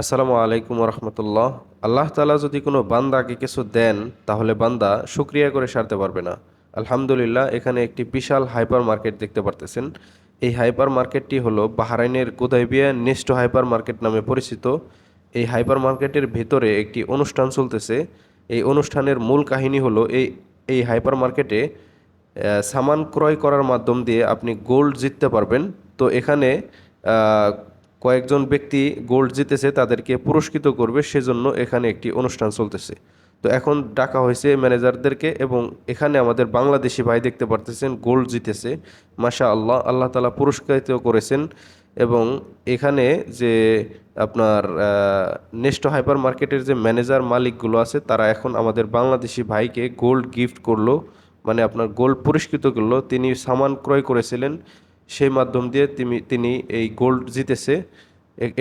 আসসালামু আলাইকুম রহমতুল্লাহ আল্লাহ তালা যদি কোনো বান্দাকে কিছু দেন, তাহলে বান্দা সুক্রিয়া করে সারতে পারবে না। আলহামদুলিল্লাহ, এখানে একটি বিশাল হাইপার মার্কেট দেখতে পারতেছেন। এই হাইপার মার্কেটটি হলো বাহরাইনের গোদাইবিয়া নেস্টো হাইপার মার্কেট নামে পরিচিত। এই হাইপার মার্কেটের ভেতরে একটি অনুষ্ঠান চলতেছে। এই অনুষ্ঠানের মূল কাহিনী হলো এই এই হাইপার মার্কেটে সামান ক্রয় করার মাধ্যম দিয়ে আপনি গোল্ড জিততে পারবেন। তো এখানে কয়েকজন ব্যক্তি গোল্ড জিতেছে, তাদেরকে পুরস্কৃত করবে, সেজন্য এখানে একটি অনুষ্ঠান চলতেছে। তো এখন ডাকা হয়েছে ম্যানেজারদেরকে এবং এখানে আমাদের বাংলাদেশি ভাই দেখতে পারতেছেন, গোল্ড জিতেছে। মাশা আল্লাহ আল্লাহ তালা পুরস্কৃত করেছেন এবং এখানে যে আপনার নেক্সট হাইপার মার্কেটের যে ম্যানেজার মালিকগুলো আছে, তারা এখন আমাদের বাংলাদেশি ভাইকে গোল্ড গিফট করল। মানে আপনার গোল্ড পুরস্কৃত করল। তিনি সামান ক্রয় করেছিলেন। সেই মাধ্যম দিয়ে তিনি তিনি এই গোল্ড জিতেছে।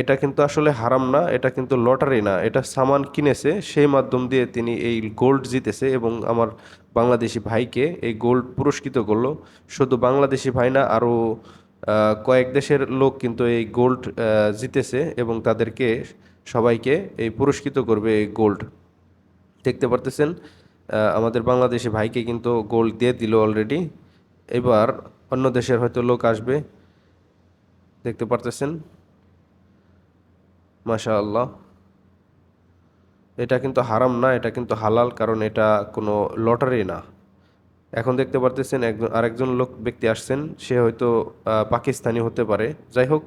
এটা কিন্তু আসলে হারাম না, এটা কিন্তু লটারি না। এটা সামান কিনেছে, সেই মাধ্যম দিয়ে তিনি এই গোল্ড জিতেছে এবং আমার বাংলাদেশি ভাইকে এই গোল্ড পুরস্কৃত করল। শুধু বাংলাদেশি ভাই না আরও কয়েক দেশের লোক কিন্তু এই গোল্ড জিতেছে এবং তাদেরকে সবাইকে এই পুরস্কৃত করবে এই গোল্ড দেখতে পারতেছেন আমাদের বাংলাদেশি ভাইকে কিন্তু গোল্ড দিয়ে দিল অলরেডি এবার অন্য দেশের হয়তো লোক আসবে। দেখতে পারতেছেন? মাশা আল্লাহ এটা কিন্তু হারাম না, এটা কিন্তু হালাল, কারণ এটা কোনো লটারি না। এখন দেখতে পারতেছেন একজন, আরেকজন লোক, ব্যক্তি আসছেন, সে হয়তো পাকিস্তানি হতে পারে। যাই হোক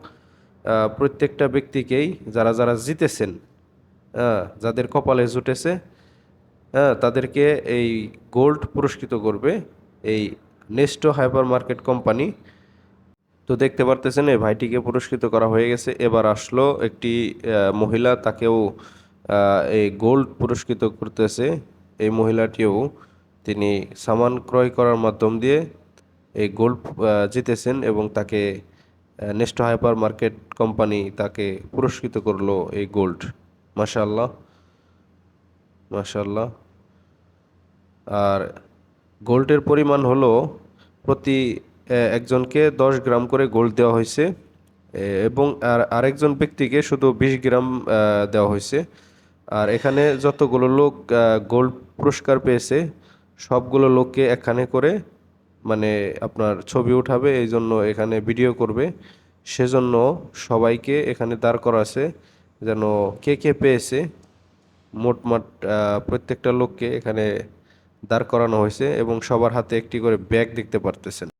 প্রত্যেকটা ব্যক্তিকেই যারা যারা জিতেছেন যাদের কপালে জুটেছে হ্যাঁ তাদেরকে এই গোল্ড পুরস্কৃত করবে, এই নেস্টো হাইপার মার্কেট কোম্পানি তো দেখতে পারতেছেন, এই ভাইটিকে পুরস্কৃত করা হয়ে গেছে। এবার আসলো একটি মহিলা, তাকেও এই গোল্ড পুরস্কৃত করতেছে। এই মহিলাটিও তিনি সামান ক্রয় করার মাধ্যম দিয়ে এই গোল্ড জিতেছেন এবং তাকে নেস্টো হাইপার মার্কেট কোম্পানি তাকে পুরস্কৃত করল এই গোল্ড। মাশাআল্লাহ। মাশাআল্লাহ। আর গোল্ডের পরিমাণ হলো প্রতি একজনকে দশ গ্রাম করে গোল্ড দেওয়া হয়েছে এবং আর আরেকজন ব্যক্তিকে শুধু বিশ গ্রাম দেওয়া হয়েছে। আর এখানে যতগুলো লোক গোল্ড পুরস্কার পেয়েছে, সবগুলো লোককে এখানে করে মানে আপনার ছবি উঠাবে, এই জন্য এখানে ভিডিও করবে। সেজন্য সবাইকে এখানে দাঁড় করা আছে, যেন কে কে পেয়েছে। মোটমাট প্রত্যেকটা লোককে এখানে দাঁড় করানো হয়েছে এবং সবার হাতে একটি করে ব্যাগ দেখতে পারতেছেন।